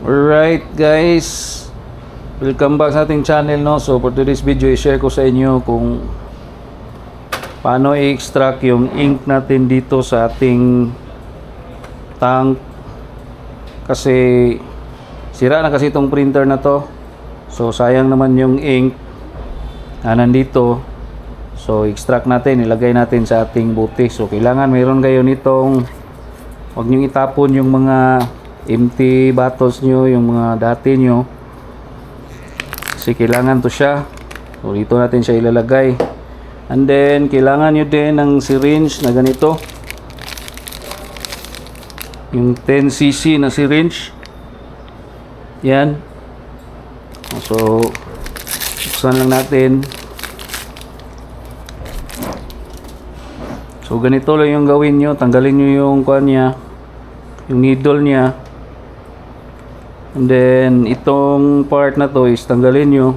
Alright guys. Welcome back sa ating channel no? So for today's video i-share ko sa inyo kung Paano i-extract yung ink natin dito sa ating Tank. Kasi Sira na kasi itong printer na to. So sayang naman yung ink Na nandito. So extract natin Ilagay natin sa ating buti. So kailangan mayroon kayo nitong Huwag nyo itapon yung mga empty bottles nyo, yung mga dati nyo. Kasi kailangan to siya. So, dito natin siya ilalagay. And then, kailangan nyo din ng syringe na ganito. Yung 10cc na syringe. Yan. So, buksan lang natin. So ganito lang yung gawin nyo. Tanggalin nyo yung kuan niya. Yung needle niya. And then itong part na to is tanggalin nyo.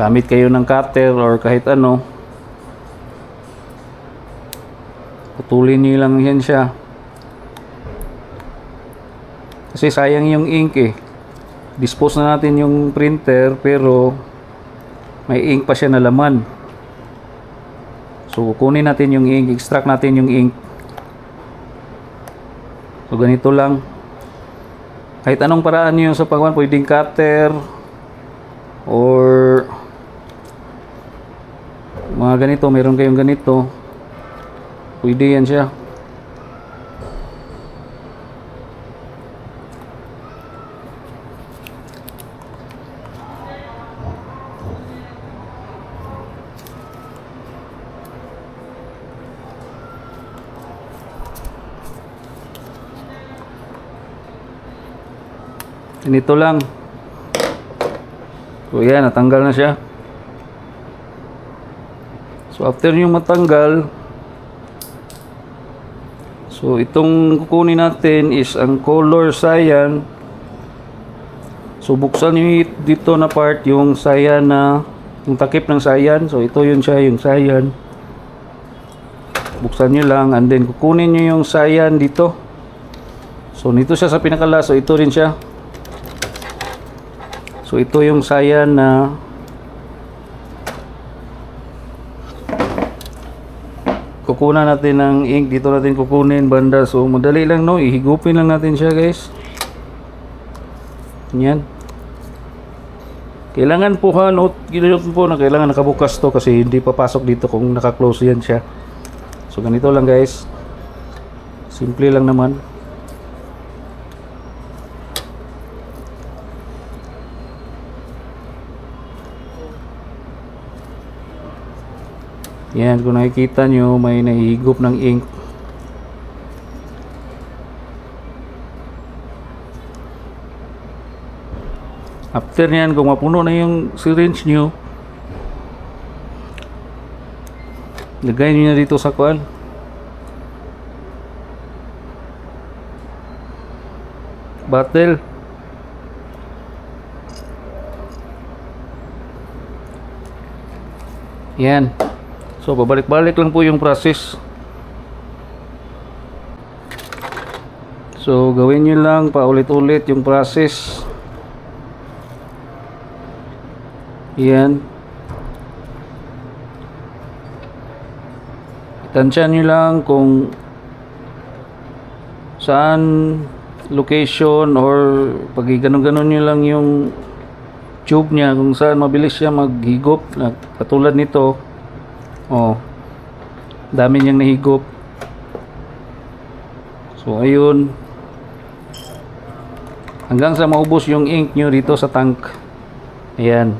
Gamit kayo ng cutter or kahit ano. Putulin nyo lang yan siya. Kasi sayang yung ink eh. Dispose na natin yung printer pero may ink pa siya na laman. So, kunin natin yung ink, extract natin yung ink. So, ganito lang. Kahit anong paraan nyo sa pagwan, pwedeng cutter or mga ganito, meron kayong ganito. Pwede yan siya. Ganito lang. So yan, natanggal na siya. So after yung matanggal, so itong kukunin natin is ang color cyan. So buksan nyo dito na part yung cyan na, yung takip ng cyan. So ito yun siya, yung cyan. Buksan nyo lang and then kukunin nyo yung cyan dito. So nito siya sa pinakala, so ito rin siya. So ito yung cyan na kukunan natin ng ink. Dito natin kukunin banda. So madali lang no? Ihigupin lang natin siya guys. Yan. Kailangan po ha note ginanote po na kailangan nakabukas to kasi hindi papasok dito kung naka-close yan siya. So ganito lang guys. Simple lang naman Yan, kung nakikita nyo, may nahihigop ng ink. After nyan, kung mapuno na yung syringe nyo, lagay nyo na dito sa kuan. Bottle. Yan. So, babalik-balik lang po yung process. So, gawin nyo lang paulit-ulit yung process. Yan. Tansyan nyo lang kung saan location or pag ganon-ganon nyo lang yung tube niya kung saan mabilis siya maghigop na katulad nito Oh. Dami niyang nahigop. So ayun. Hanggang sa maubos yung ink nyo dito sa tank. Ayan.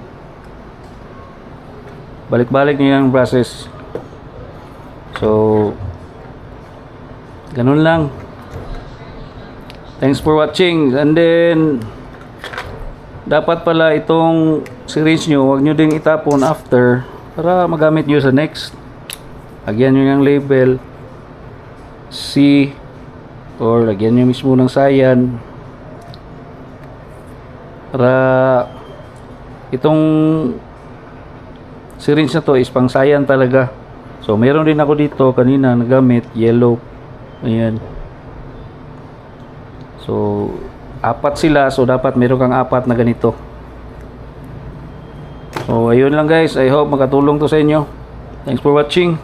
Balik-balik niyo yung process. So ganun lang. Thanks for watching. And then dapat pala itong syringe nyo, huwag nyo ding itapon after para magamit nyo sa next. Lagyan nyo ng label. C. Or lagyan nyo mismo ng sayan para itong syringe na to is pang sayan talaga. So meron din ako dito kanina nagamit yellow. Ayan. So apat sila. So dapat meron kang apat na ganito so ayun lang guys. I hope makatulong to sa inyo. Thanks for watching